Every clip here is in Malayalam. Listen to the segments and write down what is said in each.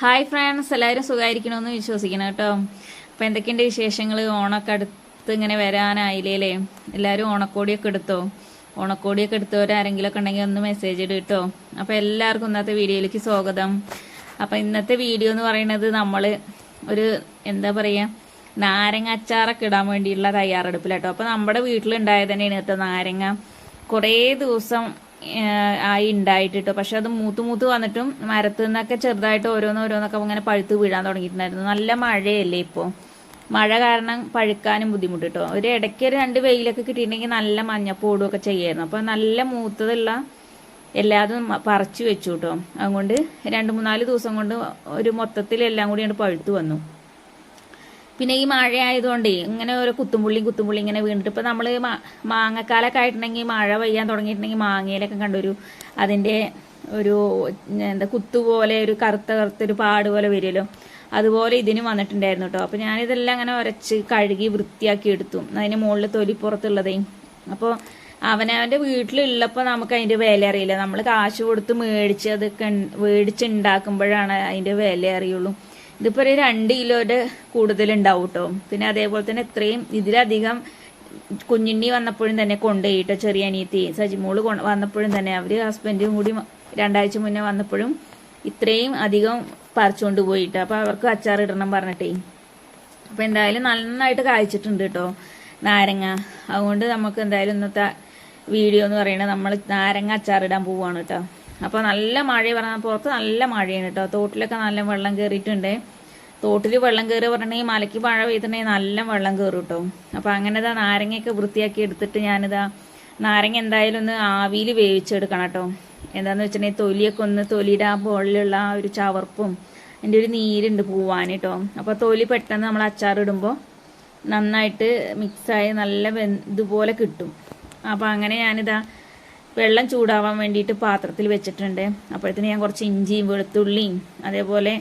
ഹായ് ഫ്രണ്ട്സ് എല്ലാവരും സുഖമായിരിക്കണമെന്ന് വിശ്വസിക്കണം കേട്ടോ. അപ്പം എന്തൊക്കെയുണ്ട് വിശേഷങ്ങൾ ഓണമൊക്കെ അടുത്ത് ഇങ്ങനെ വരാനായില്ലേ എല്ലാവരും ഓണക്കോടിയൊക്കെ എടുത്തോ? ഓണക്കോടിയൊക്കെ എടുത്തവരാരെങ്കിലുമൊക്കെ ഉണ്ടെങ്കിൽ ഒന്ന് മെസ്സേജ് ഇട് കേട്ടോ. അപ്പോൾ എല്ലാവർക്കും ഇന്നത്തെ വീഡിയോയിലേക്ക് സ്വാഗതം. അപ്പം ഇന്നത്തെ വീഡിയോ എന്ന് പറയുന്നത് നമ്മൾ ഒരു എന്താ പറയുക നാരങ്ങ അച്ചാറൊക്കെ ഇടാൻ വേണ്ടിയുള്ള തയ്യാറെടുപ്പിലാട്ടോ അപ്പോൾ നമ്മുടെ വീട്ടിലുണ്ടായത് തന്നെയാണ് കേട്ടോ നാരങ്ങ. കുറേ ദിവസം ആയി ഉണ്ടായിട്ടിട്ടോ പക്ഷെ അത് മൂത്ത് മൂത്ത് വന്നിട്ടും മരത്തു നിന്നൊക്കെ ചെറുതായിട്ട് ഓരോന്ന് ഓരോന്നൊക്കെ ഇങ്ങനെ പഴുത്ത് വീഴാൻ തുടങ്ങിയിട്ടുണ്ടായിരുന്നു. നല്ല മഴയല്ലേ ഇപ്പോൾ മഴ കാരണം പഴുക്കാനും ബുദ്ധിമുട്ട് കേട്ടോ ഒരു ഇടയ്ക്ക് രണ്ട് വെയിലൊക്കെ കിട്ടിയിട്ടുണ്ടെങ്കിൽ നല്ല മഞ്ഞപ്പോടും ചെയ്യായിരുന്നു. അപ്പോൾ നല്ല മൂത്തതുള്ള എല്ലാതും പറിച്ചു വെച്ചു കേട്ടോ അതുകൊണ്ട് രണ്ട് മൂന്നാൽ ദിവസം കൊണ്ട് ഒരു മൊത്തത്തിൽ എല്ലാം കൂടി അങ്ങോട്ട് പഴുത്തു വന്നു. പിന്നെ ഈ മഴ ആയതുകൊണ്ട് ഇങ്ങനെ ഒരു കുത്തുമ്പുള്ളി കുത്തുമ്പുള്ളി ഇങ്ങനെ വീണിട്ട് ഇപ്പൊ നമ്മൾ മാങ്ങക്കാലൊക്കെ ആയിട്ടുണ്ടെങ്കിൽ മഴ പെയ്യാൻ തുടങ്ങിയിട്ടുണ്ടെങ്കിൽ മാങ്ങയിലൊക്കെ കണ്ടൊരു അതിന്റെ ഒരു എന്താ കുത്തുപോലെ ഒരു കറുത്ത കറുത്തൊരു പാട് പോലെ വരുമല്ലോ. അതുപോലെ ഇതിനും വന്നിട്ടുണ്ടായിരുന്നു കേട്ടോ അപ്പൊ ഞാനിതെല്ലാം അങ്ങനെ ഉരച്ച് കഴുകി വൃത്തിയാക്കി എടുത്തു. അതിന് മുകളിൽ തൊലിപ്പുറത്തുള്ളതേ അപ്പോൾ അവനവന്റെ വീട്ടിലുള്ളപ്പോൾ നമുക്ക് അതിന്റെ വില അറിയില്ല. നമ്മൾ കാശ് കൊടുത്ത് മേടിച്ച് അതൊക്കെ മേടിച്ചുണ്ടാക്കുമ്പോഴാണ് അതിന്റെ വില അറിയുള്ളൂ. ഇതിപ്പോ ഒരു രണ്ട് കിലോയുടെ കൂടുതൽ ഉണ്ടാവും കേട്ടോ പിന്നെ അതേപോലെ തന്നെ ഇത്രയും ഇതിലധികം കുഞ്ഞുണ്ണി വന്നപ്പോഴും തന്നെ കൊണ്ടുപോയിട്ടോ ചെറിയ അനിയത്തി. സജിമോൾ വന്നപ്പോഴും തന്നെ അവർ ഹസ്ബൻഡും കൂടി രണ്ടാഴ്ച മുന്നേ വന്നപ്പോഴും ഇത്രയും അധികം പറിച്ചുകൊണ്ട് പോയിട്ട് അപ്പൊ അവർക്ക് അച്ചാർ ഇടണം പറഞ്ഞിട്ടേ. അപ്പൊ എന്തായാലും നന്നായിട്ട് കായ്ച്ചിട്ടുണ്ട് കേട്ടോ നാരങ്ങ. അതുകൊണ്ട് നമുക്ക് എന്തായാലും ഇന്നത്തെ വീഡിയോ എന്ന് പറയുന്നത് നമ്മൾ നാരങ്ങ അച്ചാറിടാൻ പോവാണ് കേട്ടോ അപ്പൊ നല്ല മഴ പറഞ്ഞാൽ പുറത്ത് നല്ല മഴയാണ് കേട്ടോ തോട്ടിലൊക്കെ നല്ല വെള്ളം കയറിയിട്ടുണ്ട് തോട്ടിൽ വെള്ളം കയറി പറഞ്ഞിട്ടുണ്ടെങ്കിൽ മലയ്ക്ക് മഴ പെയ്തിട്ടുണ്ടെങ്കിൽ നല്ല വെള്ളം കയറും കേട്ടോ അപ്പോൾ അങ്ങനെ ഇതാ നാരങ്ങയൊക്കെ വൃത്തിയാക്കി എടുത്തിട്ട് ഞാനിതാ നാരങ്ങ എന്തായാലും ഒന്ന് ആവിയിൽ വേവിച്ചെടുക്കണം കേട്ടോ എന്താണെന്ന് വെച്ചിട്ടുണ്ടെങ്കിൽ തൊലിയൊക്കെ ഒന്ന് തൊലിയുടെ ആ ബോളിലുള്ള ആ ഒരു ചവർപ്പും അതിന്റെ ഒരു നീരുണ്ട് പോവാൻ കേട്ടോ അപ്പോൾ തൊലി പെട്ടെന്ന് നമ്മൾ അച്ചാറിടുമ്പോൾ നന്നായിട്ട് മിക്സായി നല്ല ഇതുപോലെ കിട്ടും. അപ്പോൾ അങ്ങനെ ഞാനിതാ വെള്ളം ചൂടാവാൻ വേണ്ടിയിട്ട് പാത്രത്തിൽ വെച്ചിട്ടുണ്ട്. അപ്പോഴത്തേന് ഞാൻ കുറച്ച് ഇഞ്ചിയും വെളുത്തുള്ളിയും അതേപോലെ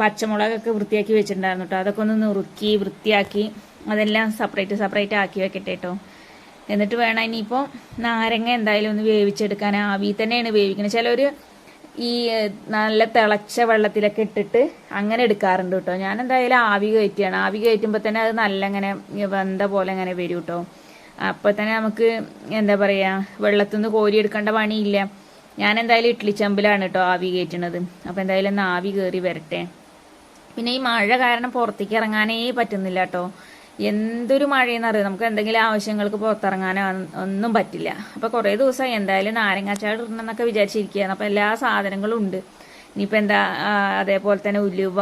പച്ചമുളകൊക്കെ വൃത്തിയാക്കി വെച്ചിട്ടുണ്ടായിരുന്നു കേട്ടോ അതൊക്കെ ഒന്ന് നുറുക്കി വൃത്തിയാക്കി അതെല്ലാം സെപ്പറേറ്റ് സെപ്പറേറ്റ് ആക്കി വെക്കട്ടെ കേട്ടോ എന്നിട്ട് വേണം ഇനിയിപ്പോൾ നാരങ്ങ എന്തായാലും ഒന്ന് വേവിച്ചെടുക്കാൻ. ആവി തന്നെയാണ് വേവിക്കുന്നത്. ചിലർ ഈ നല്ല തിളച്ച വെള്ളത്തിലൊക്കെ ഇട്ടിട്ട് അങ്ങനെ എടുക്കാറുണ്ട് കേട്ടോ ഞാൻ എന്തായാലും ആവി കയറ്റിയാണ്. ആവി കയറ്റുമ്പോൾ തന്നെ അത് നല്ല അങ്ങനെ വെന്ത പോലെ അങ്ങനെ വരും കേട്ടോ അപ്പൊ തന്നെ നമുക്ക് എന്താ പറയാ വെള്ളത്തിൽ നിന്ന് കോരി എടുക്കേണ്ട പണിയില്ല. ഞാൻ എന്തായാലും ഇഡ്ലി ചെമ്പിലാണ് കേട്ടോ ആവി കയറ്റണത് അപ്പോൾ എന്തായാലും ഒന്ന് ആവി കയറി വരട്ടെ. പിന്നെ ഈ മഴ കാരണം പുറത്തേക്ക് ഇറങ്ങാനേ പറ്റുന്നില്ല കേട്ടോ എന്തൊരു മഴയെന്ന് അറിയാം? നമുക്ക് എന്തെങ്കിലും ആവശ്യങ്ങൾക്ക് പുറത്തിറങ്ങാനോ ഒന്നും പറ്റില്ല. അപ്പോൾ കുറേ ദിവസമായി എന്തായാലും നാരങ്ങാച്ചാട് ഇടണമെന്നൊക്കെ വിചാരിച്ചിരിക്കുകയാണ്. അപ്പോൾ എല്ലാ സാധനങ്ങളും ഉണ്ട്. ഇനിയിപ്പോ എന്താ അതേപോലെ തന്നെ ഉലുവ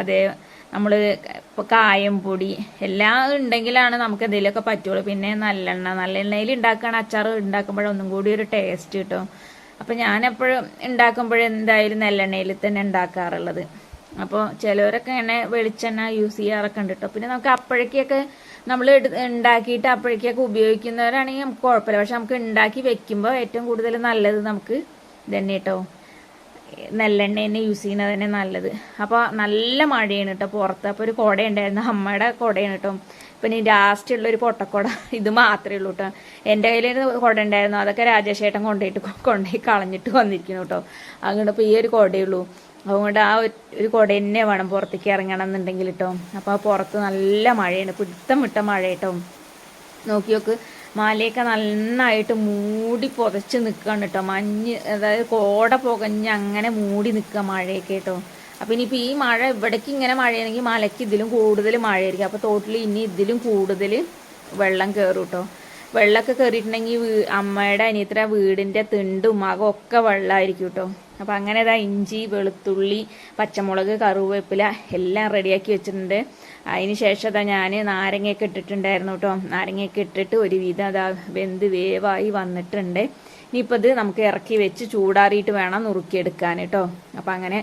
അതേ നമ്മൾ ഇപ്പോൾ കായം പൊടി എല്ലാം ഉണ്ടെങ്കിലാണ് നമുക്ക് എന്തെങ്കിലുമൊക്കെ പറ്റുള്ളൂ. പിന്നെ നല്ലെണ്ണ നല്ലെണ്ണയിൽ ഉണ്ടാക്കുകയാണ് അച്ചാർ ഉണ്ടാക്കുമ്പോഴൊന്നും കൂടി ഒരു ടേസ്റ്റ് കിട്ടും. അപ്പോൾ ഞാനെപ്പോഴും ഉണ്ടാക്കുമ്പോഴും എന്തായാലും നെല്ലെണ്ണയിൽ തന്നെ ഉണ്ടാക്കാറുള്ളത്. അപ്പോൾ ചിലവരൊക്കെ ഇങ്ങനെ വെളിച്ചെണ്ണ യൂസ് ചെയ്യാറൊക്കെ ഉണ്ട് കേട്ടോ പിന്നെ നമുക്ക് അപ്പോഴേക്കൊക്കെ നമ്മൾ ഉണ്ടാക്കിയിട്ട് അപ്പോഴേക്കൊക്കെ ഉപയോഗിക്കുന്നവരാണെങ്കിൽ നമുക്ക് കുഴപ്പമില്ല. പക്ഷെ നമുക്ക് ഉണ്ടാക്കി വെക്കുമ്പോൾ ഏറ്റവും കൂടുതൽ നല്ലത് നമുക്ക് ഇതന്നെ കേട്ടോ നെല്ലെണ്ണ തന്നെ യൂസ് ചെയ്യുന്നത് തന്നെ നല്ലത്. അപ്പോൾ നല്ല മഴയാണ് കേട്ടോ പുറത്ത്. അപ്പോൾ ഒരു കുട ഉണ്ടായിരുന്നു അമ്മയുടെ കുടയാണ് കേട്ടോ ഇപ്പം ഇനി ലാസ്റ്റ് ഉള്ള ഒരു പൊട്ടക്കുട ഇത് മാത്രമേ ഉള്ളൂ കേട്ടോ എന്റെ കയ്യിൽ കുട ഉണ്ടായിരുന്നു. അതൊക്കെ രാജേഷേട്ടൻ കൊണ്ടുപോയിട്ട് കൊണ്ടുപോയി കളഞ്ഞിട്ട് വന്നിരിക്കുന്നു കേട്ടോ അതുകൊണ്ട് ഇപ്പോൾ ഈ ഒരു കുടയേ ഉള്ളൂ. അതുകൊണ്ട് ആ ഒരു- ഒരു കുട തന്നെ വേണം പുറത്തേക്ക് ഇറങ്ങണം എന്നുണ്ടെങ്കിൽ കേട്ടോ അപ്പോൾ പുറത്ത് നല്ല മഴയാണ്. പിടുത്തം വിട്ട മഴ കേട്ടോ നോക്കി നോക്ക് മലയൊക്കെ നന്നായിട്ട് മൂടി പുതച്ച് നിൽക്കുകയാണ് കേട്ടോ മഞ്ഞ് അതായത് കോട പുകഞ്ഞ് അങ്ങനെ മൂടി നിൽക്കുക മഴയൊക്കെ കേട്ടോ അപ്പം ഇനിയിപ്പോൾ ഈ മഴ ഇവിടേക്ക് ഇങ്ങനെ മഴയാണെങ്കിൽ മലയ്ക്ക് ഇതിലും കൂടുതൽ മഴയായിരിക്കും. അപ്പോൾ തോട്ടിൽ ഇനി ഇതിലും കൂടുതൽ വെള്ളം കയറും കേട്ടോ വെള്ളമൊക്കെ കയറിയിട്ടുണ്ടെങ്കിൽ അമ്മയുടെ അനിയത്ര വീടിന്റെ തിണ്ടും മകം വെള്ളമായിരിക്കും കേട്ടോ അപ്പൊ അങ്ങനെ ഇതാ ഇഞ്ചി വെളുത്തുള്ളി പച്ചമുളക് കറിവേപ്പില എല്ലാം റെഡിയാക്കി വെച്ചിട്ടുണ്ട്. അതിന് ശേഷം അതാ ഞാൻ നാരങ്ങയൊക്കെ ഇട്ടിട്ടുണ്ടായിരുന്നു കേട്ടോ. നാരങ്ങയൊക്കെ ഇട്ടിട്ട് ഒരുവിധം അതാ വെന്ത് വേവായി വന്നിട്ടുണ്ട്. ഇനിയിപ്പോൾ ഇത് നമുക്ക് ഇറക്കി വെച്ച് ചൂടാറിയിട്ട് വേണം നുറുക്കിയെടുക്കാൻ കേട്ടോ. അപ്പം അങ്ങനെ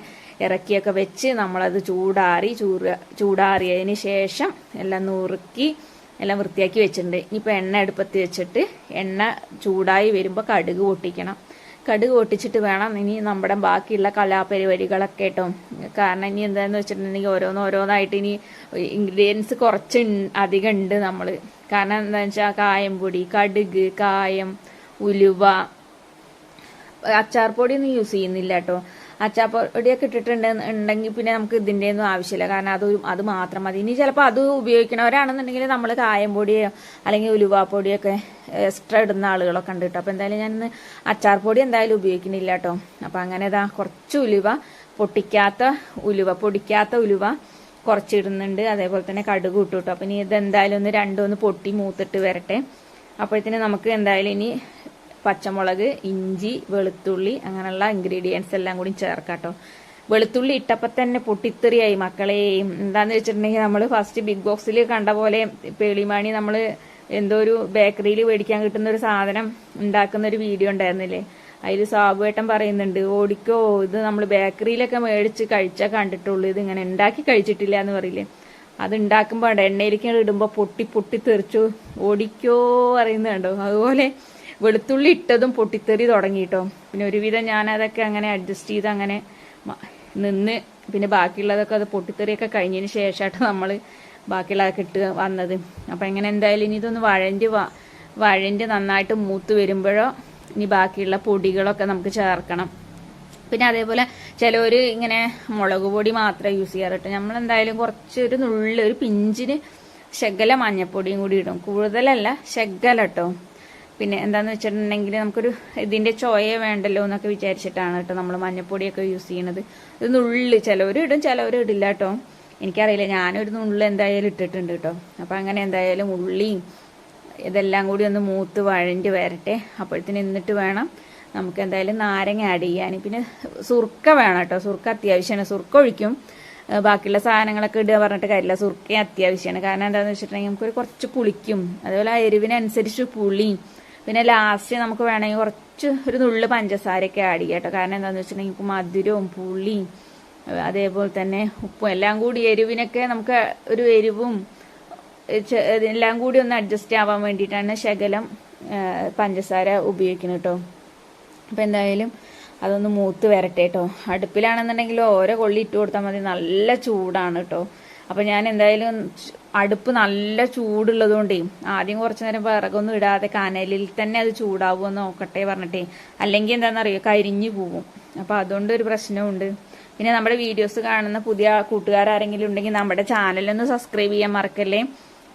ഇറക്കിയൊക്കെ വെച്ച് നമ്മളത് ചൂടാറി ചൂട് ചൂടാറിയതിന് ശേഷം എല്ലാം നുറുക്കി എല്ലാം വൃത്തിയാക്കി വെച്ചിട്ടുണ്ട്. ഇനിയിപ്പോൾ എണ്ണ അടുപ്പത്ത് വെച്ചിട്ട് എണ്ണ ചൂടായി വരുമ്പോൾ കടുക് പൊട്ടിക്കണം. കടുക് പൊട്ടിച്ചിട്ട് വേണം ഇനി നമ്മുടെ ബാക്കിയുള്ള കലാപരിപാടികളൊക്കെ കേട്ടോ. കാരണം ഇനി എന്താണെന്ന് വെച്ചിട്ടുണ്ടെങ്കിൽ ഓരോന്ന് ഓരോന്നായിട്ട് ഇനി ഇൻഗ്രീഡിയൻസ് കുറച്ച് അധികം ഉണ്ട് നമ്മൾ കാരണം എന്താണെന്ന് വെച്ചാൽ കായം പൊടി കടുക് കായം ഉലുവ അച്ചാർ പൊടി യൂസ് ചെയ്യുന്നില്ല കേട്ടോ. അച്ചാപ്പൊടിയൊക്കെ ഇട്ടിട്ടുണ്ട് ഉണ്ടെങ്കിൽ പിന്നെ നമുക്ക് ഇതിന്റെ ഒന്നും ആവശ്യമില്ല. കാരണം അത് അത് മാത്രം മതി. ഇനി ചിലപ്പോൾ അത് ഉപയോഗിക്കണവരാണെന്നുണ്ടെങ്കിൽ നമ്മൾ കായം പൊടിയോ അല്ലെങ്കിൽ ഉലുവാപ്പൊടിയൊക്കെ എക്സ്ട്രാ ഇടുന്ന ആളുകളൊക്കെ ഉണ്ട് കേട്ടോ. അപ്പോൾ എന്തായാലും ഞാൻ അച്ചാർ പൊടി എന്തായാലും ഉപയോഗിക്കുന്നില്ല കേട്ടോ. അപ്പോൾ അങ്ങനെ ഇതാ കുറച്ച് ഉലുവ പൊട്ടിക്കാത്ത ഉലുവ പൊടിക്കാത്ത ഉലുവ കുറച്ചിടുന്നുണ്ട്. അതേപോലെ തന്നെ കടുക് ഇട്ടു കേട്ടോ. അപ്പം ഇനി ഇതെന്തായാലും ഒന്ന് രണ്ടോ ഒന്ന് പൊട്ടി മൂത്തിട്ട് വരട്ടെ. അപ്പോഴത്തേന് നമുക്ക് എന്തായാലും ഇനി പച്ചമുളക് ഇഞ്ചി വെളുത്തുള്ളി അങ്ങനെയുള്ള ഇൻഗ്രീഡിയൻസ് എല്ലാം കൂടി ചേർക്കാം കേട്ടോ വെളുത്തുള്ളി ഇട്ടപ്പോൾ തന്നെ പൊട്ടിത്തെറിയായി. മക്കളെ എന്താന്ന് വെച്ചിട്ടുണ്ടെങ്കിൽ നമ്മൾ ഫസ്റ്റ് ബിഗ് ബോക്സിൽ കണ്ട പോലെ പേളിമാണി നമ്മൾ എന്തോ ഒരു ബേക്കറിയിൽ മേടിക്കാൻ കിട്ടുന്ന ഒരു സാധനം ഉണ്ടാക്കുന്ന ഒരു വീഡിയോ ഉണ്ടായിരുന്നില്ലേ? അതിൽ സാബുവേട്ടൻ പറയുന്നുണ്ട് ഓടിക്കോ ഇത് നമ്മൾ ബേക്കറിയിലൊക്കെ മേടിച്ച് കഴിച്ചാൽ കണ്ടിട്ടുള്ളൂ. ഇത് ഇങ്ങനെ ഉണ്ടാക്കി കഴിച്ചിട്ടില്ല എന്ന് പറയില്ലേ? അത് ഉണ്ടാക്കുമ്പോൾ എണ്ണയിലേക്ക് ഇടുമ്പോൾ പൊട്ടി പൊട്ടി തെറിച്ചു. ഓടിക്കോ പറയുന്നുണ്ടോ അതുപോലെ വെളുത്തുള്ളി ഇട്ടതും പൊട്ടിത്തെറി തുടങ്ങിയിട്ടോ പിന്നെ ഒരുവിധം ഞാനതൊക്കെ അങ്ങനെ അഡ്ജസ്റ്റ് ചെയ്ത് അങ്ങനെ നിന്ന് പിന്നെ ബാക്കിയുള്ളതൊക്കെ അത് പൊട്ടിത്തെറിയൊക്കെ കഴിഞ്ഞതിന് ശേഷമായിട്ട് നമ്മൾ ബാക്കിയുള്ളതൊക്കെ ഇട്ട് വന്നത്. അപ്പം എങ്ങനെ എന്തായാലും ഇനി ഇതൊന്ന് വഴഞ്ഞ് വഴന്റെ നന്നായിട്ട് മൂത്ത് വരുമ്പോഴോ ഇനി ബാക്കിയുള്ള പൊടികളൊക്കെ നമുക്ക് ചേർക്കണം. പിന്നെ അതേപോലെ ചിലവർ ഇങ്ങനെ മുളക് പൊടി മാത്രമേ യൂസ് ചെയ്യാറുട്ടോ. നമ്മൾ എന്തായാലും കുറച്ച് ഒരു നുള്ളി ഒരു പിഞ്ചിന് ശകല മഞ്ഞപ്പൊടിയും കൂടി ഇടും. കൂടുതലല്ല ശകല കേട്ടോ പിന്നെ എന്താന്ന് വെച്ചിട്ടുണ്ടെങ്കിൽ നമുക്കൊരു ഇതിന്റെ ചോയ വേണ്ടല്ലോ എന്നൊക്കെ വിചാരിച്ചിട്ടാണ് കേട്ടോ നമ്മൾ മഞ്ഞപ്പൊടിയൊക്കെ യൂസ് ചെയ്യണത്. ഇത് നുള്ളിൽ ചിലവർ ഇടും ചിലവർ ഇടില്ല കേട്ടോ. എനിക്കറിയില്ല ഞാനൊരു നുള്ളിൽ എന്തായാലും ഇട്ടിട്ടുണ്ട് കേട്ടോ. അപ്പം അങ്ങനെ എന്തായാലും ഉള്ളിയും ഇതെല്ലാം കൂടി ഒന്ന് മൂത്ത് വഴണ്ടി വരട്ടെ. അപ്പോഴത്തേന് എന്നിട്ട് വേണം നമുക്ക് എന്തായാലും നാരങ്ങ ആഡ് ചെയ്യാൻ. പിന്നെ സുർക്ക വേണം കേട്ടോ. സുർക്ക അത്യാവശ്യമാണ്. സുർക്ക ഒഴിക്കും. ബാക്കിയുള്ള സാധനങ്ങളൊക്കെ ഇടുക പറഞ്ഞിട്ട് കാര്യമില്ല. സുർക്ക അത്യാവശ്യമാണ്. കാരണം എന്താണെന്ന് വെച്ചിട്ടുണ്ടെങ്കിൽ നമുക്കൊരു കുറച്ച് പുളിക്കും. അതുപോലെ ആ എരിവിനനുസരിച്ച് പുളിയും പിന്നെ ലാസ്റ്റ് നമുക്ക് വേണമെങ്കിൽ കുറച്ച് ഒരു നുള്ളു പഞ്ചസാരയൊക്കെ ആഡ് ചെയ്യാം കേട്ടോ. കാരണം എന്താണെന്ന് വെച്ചിട്ടുണ്ടെങ്കിൽ മധുരവും പുളിയും അതേപോലെ തന്നെ ഉപ്പും എല്ലാം കൂടി എരിവിനൊക്കെ നമുക്ക് ഒരു എരിവും എല്ലാം കൂടി ഒന്ന് അഡ്ജസ്റ്റ് ആവാൻ വേണ്ടിയിട്ടാണ് ശകലം പഞ്ചസാര ഉപയോഗിക്കുന്നത് കേട്ടോ. അപ്പം എന്തായാലും അതൊന്ന് മൂത്ത് വരട്ടെ കേട്ടോ. അടുപ്പിലാണെന്നുണ്ടെങ്കിൽ ഓരോ കൊള്ളി ഇട്ട് കൊടുത്താൽ മതി. നല്ല ചൂടാണ് കേട്ടോ. അപ്പം ഞാൻ എന്തായാലും അടുപ്പ് നല്ല ചൂടുള്ളത് കൊണ്ടേ ആദ്യം കുറച്ചു നേരം വിറകൊന്നും ഇടാതെ കനലിൽ തന്നെ അത് ചൂടാവുമെന്ന് നോക്കട്ടെ പറഞ്ഞിട്ടേ. അല്ലെങ്കിൽ എന്താണെന്നറിയോ? കരിഞ്ഞു പോവും. അപ്പോൾ അതുകൊണ്ട് ഒരു പ്രശ്നമുണ്ട്. പിന്നെ നമ്മുടെ വീഡിയോസ് കാണുന്ന പുതിയ കൂട്ടുകാരെങ്കിലും ഉണ്ടെങ്കിൽ നമ്മുടെ ചാനലൊന്ന് സബ്സ്ക്രൈബ് ചെയ്യാൻ മറക്കല്ലേ?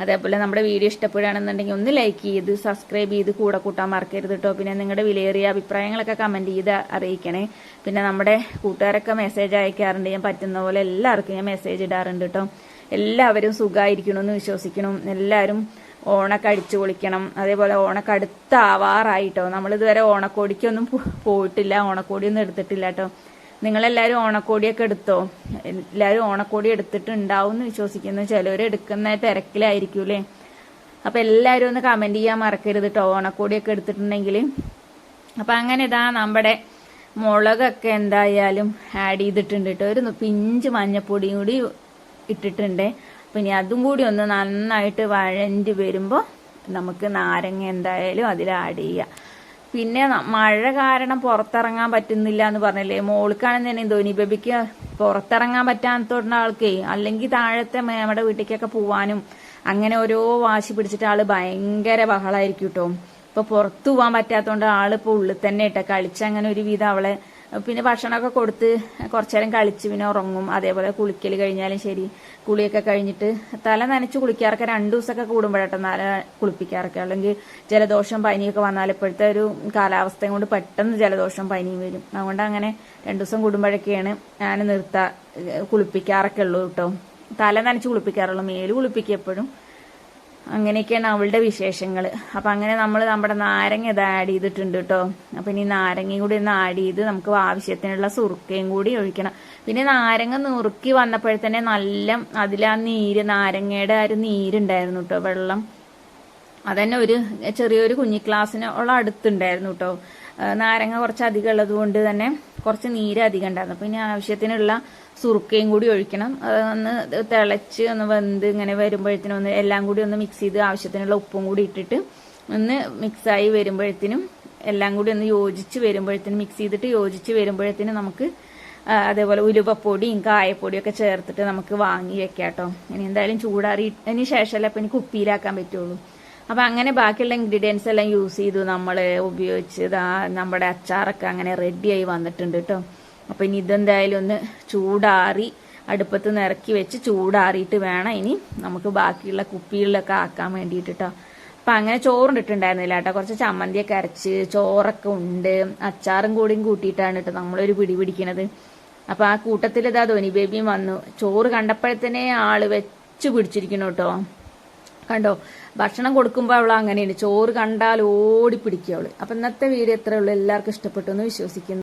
അതേപോലെ നമ്മുടെ വീഡിയോ ഇഷ്ടപ്പെടുകയാണെന്നുണ്ടെങ്കിൽ ഒന്ന് ലൈക്ക് ചെയ്ത് സബ്സ്ക്രൈബ് ചെയ്ത് കൂടെ കൂട്ടാൻ മറക്കരുത് കേട്ടോ. പിന്നെ നിങ്ങളുടെ വിലയേറിയ അഭിപ്രായങ്ങളൊക്കെ കമന്റ് ചെയ്ത് അറിയിക്കണേ. പിന്നെ നമ്മുടെ കൂട്ടുകാരൊക്കെ മെസ്സേജ് അയക്കാറുണ്ട്. ഞാൻ പറ്റുന്ന പോലെ എല്ലാവർക്കും ഞാൻ മെസ്സേജ് ഇടാറുണ്ട് കേട്ടോ. എല്ലാവരും സുഖമായിരിക്കണമെന്ന് വിശ്വസിക്കണം. എല്ലാവരും ഓണൊക്കെ അടിച്ചു പൊളിക്കണം. അതേപോലെ ഓണൊക്കെ അടുത്താവാറായിട്ടോ. നമ്മളിതുവരെ ഓണക്കോടിക്കൊന്നും പോയിട്ടില്ല. ഓണക്കോടിയൊന്നും എടുത്തിട്ടില്ല കേട്ടോ നിങ്ങളെല്ലാവരും ഓണക്കോടിയൊക്കെ എടുത്തോ? എല്ലാവരും ഓണക്കോടി എടുത്തിട്ടുണ്ടാവും എന്ന് വിശ്വസിക്കുന്നു. ചിലവർ എടുക്കുന്ന തിരക്കിലായിരിക്കൂലേ അപ്പൊ എല്ലാവരും ഒന്ന് കമന്റ് ചെയ്യാൻ മറക്കരുത് കേട്ടോ ഓണക്കോടിയൊക്കെ എടുത്തിട്ടുണ്ടെങ്കിൽ അപ്പൊ അങ്ങനെ ഇതാ നമ്മുടെ മുളകൊക്കെ എന്തായാലും ആഡ് ചെയ്തിട്ടുണ്ട് കേട്ടോ ഒരു പിഞ്ച് മഞ്ഞപ്പൊടിയും കൂടി ഇട്ടിട്ടുണ്ട്. പിന്നെ അതും കൂടി ഒന്ന് നന്നായിട്ട് വഴഞ്ഞ് വരുമ്പോൾ നമുക്ക് നാരങ്ങ എന്തായാലും അതിൽ ആഡ് ചെയ്യാം. പിന്നെ മഴ കാരണം പുറത്തിറങ്ങാൻ പറ്റുന്നില്ല എന്ന് പറഞ്ഞില്ലേ? മോൾക്കാണെന്ന് തന്നെ ധോനി ബേബിക്ക് പുറത്തിറങ്ങാൻ പറ്റാത്തോണ്ട ആൾക്കേ അല്ലെങ്കിൽ താഴത്തെ നമ്മുടെ വീട്ടിലേക്കൊക്കെ പോവാനും അങ്ങനെ ഓരോ വാശി പിടിച്ചിട്ട് ആൾ ഭയങ്കര ബഹളായിരിക്കും കേട്ടോ ഇപ്പൊ പുറത്തു പോകാൻ പറ്റാത്തോണ്ട് ആളിപ്പോ ഉള്ളിൽ തന്നെ ഇട്ട കളിച്ച് അങ്ങനെ ഒരു വിധം അവളെ പിന്നെ ഭക്ഷണമൊക്കെ കൊടുത്ത് കുറച്ചേരം കളിച്ച് പിന്നെ ഉറങ്ങും. അതേപോലെ കുളിക്കൽ കഴിഞ്ഞാലും ശരി കുളിയൊക്കെ കഴിഞ്ഞിട്ട് തല നനച്ച് കുളിക്കാറൊക്കെ രണ്ടു ദിവസമൊക്കെ കൂടുമ്പോഴട്ടോ തല കുളിപ്പിക്കാറൊക്കെ. അല്ലെങ്കിൽ ജലദോഷം പനിയൊക്കെ വന്നാൽ ഇപ്പോഴത്തെ ഒരു കാലാവസ്ഥയും കൊണ്ട് പെട്ടെന്ന് ജലദോഷം പനിയും വരും. അതുകൊണ്ട് അങ്ങനെ രണ്ടു ദിവസം കൂടുമ്പോഴൊക്കെയാണ് ഞാൻ നിർത്താ കുളിപ്പിക്കാറൊക്കെ ഉള്ളൂ കേട്ടോ തല നനച്ച് കുളിപ്പിക്കാറുള്ളൂ. മേൽ കുളിപ്പിക്കും എപ്പോഴും. അങ്ങനെയൊക്കെയാണ് അവളുടെ വിശേഷങ്ങൾ അപ്പം അങ്ങനെ നമ്മൾ നമ്മുടെ നാരങ്ങ ഇത് ആഡ് ചെയ്തിട്ടുണ്ട് കേട്ടോ അപ്പം ഇനി നാരങ്ങയും കൂടി ഒന്ന് ആഡ് ചെയ്ത് നമുക്ക് ആവശ്യത്തിനുള്ള സുറുക്കയും കൂടി ഒഴിക്കണം. പിന്നെ നാരങ്ങ നുറുക്കി വന്നപ്പോഴത്തന്നെ നല്ല അതിലാ നീര് നാരങ്ങയുടെ ആ ഒരു നീരുണ്ടായിരുന്നു കേട്ടോ വെള്ളം. അതന്നെ ഒരു ചെറിയൊരു കുഞ്ഞി ക്ലാസ്സിനുള്ള അടുത്തുണ്ടായിരുന്നു കേട്ടോ നാരങ്ങ കുറച്ച് അധികം ഉള്ളത് കൊണ്ട് തന്നെ കുറച്ച് നീര് അധികം ഉണ്ടായിരുന്നു. പിന്നെ ആവശ്യത്തിനുള്ള സുറുക്കയും കൂടി ഒഴിക്കണം. ഒന്ന് തിളച്ച് ഒന്ന് വെന്ത് ഇങ്ങനെ വരുമ്പോഴത്തേനും ഒന്ന് എല്ലാം കൂടി ഒന്ന് മിക്സ് ചെയ്ത് ആവശ്യത്തിനുള്ള ഉപ്പും കൂടി ഇട്ടിട്ട് ഒന്ന് മിക്സായി വരുമ്പോഴത്തേനും എല്ലാം കൂടി ഒന്ന് യോജിച്ച് വരുമ്പോഴത്തേനും മിക്സ് ചെയ്തിട്ട് യോജിച്ച് വരുമ്പോഴത്തേനും നമുക്ക് അതേപോലെ ഉലുവപ്പൊടിയും കായപ്പൊടിയും ഒക്കെ ചേർത്തിട്ട് നമുക്ക് വാങ്ങി വെക്കാം കേട്ടോ ഇനി എന്തായാലും ചൂടാറിയതിന് ശേഷമല്ല അപ്പം ഇനി കുപ്പിയിലാക്കാൻ പറ്റുള്ളൂ. അപ്പം അങ്ങനെ ബാക്കിയുള്ള ഇൻഗ്രീഡിയൻസ് എല്ലാം യൂസ് ചെയ്തു. നമ്മൾ ഉപയോഗിച്ച് നമ്മുടെ അച്ചാറൊക്കെ അങ്ങനെ റെഡിയായി വന്നിട്ടുണ്ട് കേട്ടോ അപ്പം ഇനി ഇതെന്തായാലും ഒന്ന് ചൂടാറി അടുപ്പത്ത് നിറക്കി വെച്ച് ചൂടാറിയിട്ട് വേണം ഇനി നമുക്ക് ബാക്കിയുള്ള കുപ്പികളിലൊക്കെ ആക്കാൻ വേണ്ടിയിട്ട് കേട്ടോ അപ്പം അങ്ങനെ ചോറുണ്ടിട്ടുണ്ടായിരുന്നില്ല കേട്ടോ കുറച്ച് ചമ്മന്തിയൊക്കെ അരച്ച് ചോറൊക്കെ ഉണ്ട്. അച്ചാറും കൂടിയും കൂട്ടിയിട്ടാണ് കേട്ടോ നമ്മളൊരു പിടി പിടിക്കണത്. അപ്പം ആ കൂട്ടത്തിൽ ഇതാ ധോനി ബേബിയും വന്നു. ചോറ് കണ്ടപ്പോഴത്തേനെ ആൾ വെച്ച് പിടിച്ചിരിക്കണു കേട്ടോ കണ്ടോ? ഭക്ഷണം കൊടുക്കുമ്പോൾ അവൾ അങ്ങനെയാണ്. ചോറ് കണ്ടാൽ ഓടി പിടിക്കുക അവൾ. അപ്പൊ ഇന്നത്തെ വീഡിയോ എത്രയുള്ളൂ എല്ലാവർക്കും ഇഷ്ടപ്പെട്ടു എന്ന് വിശ്വസിക്കുന്നു.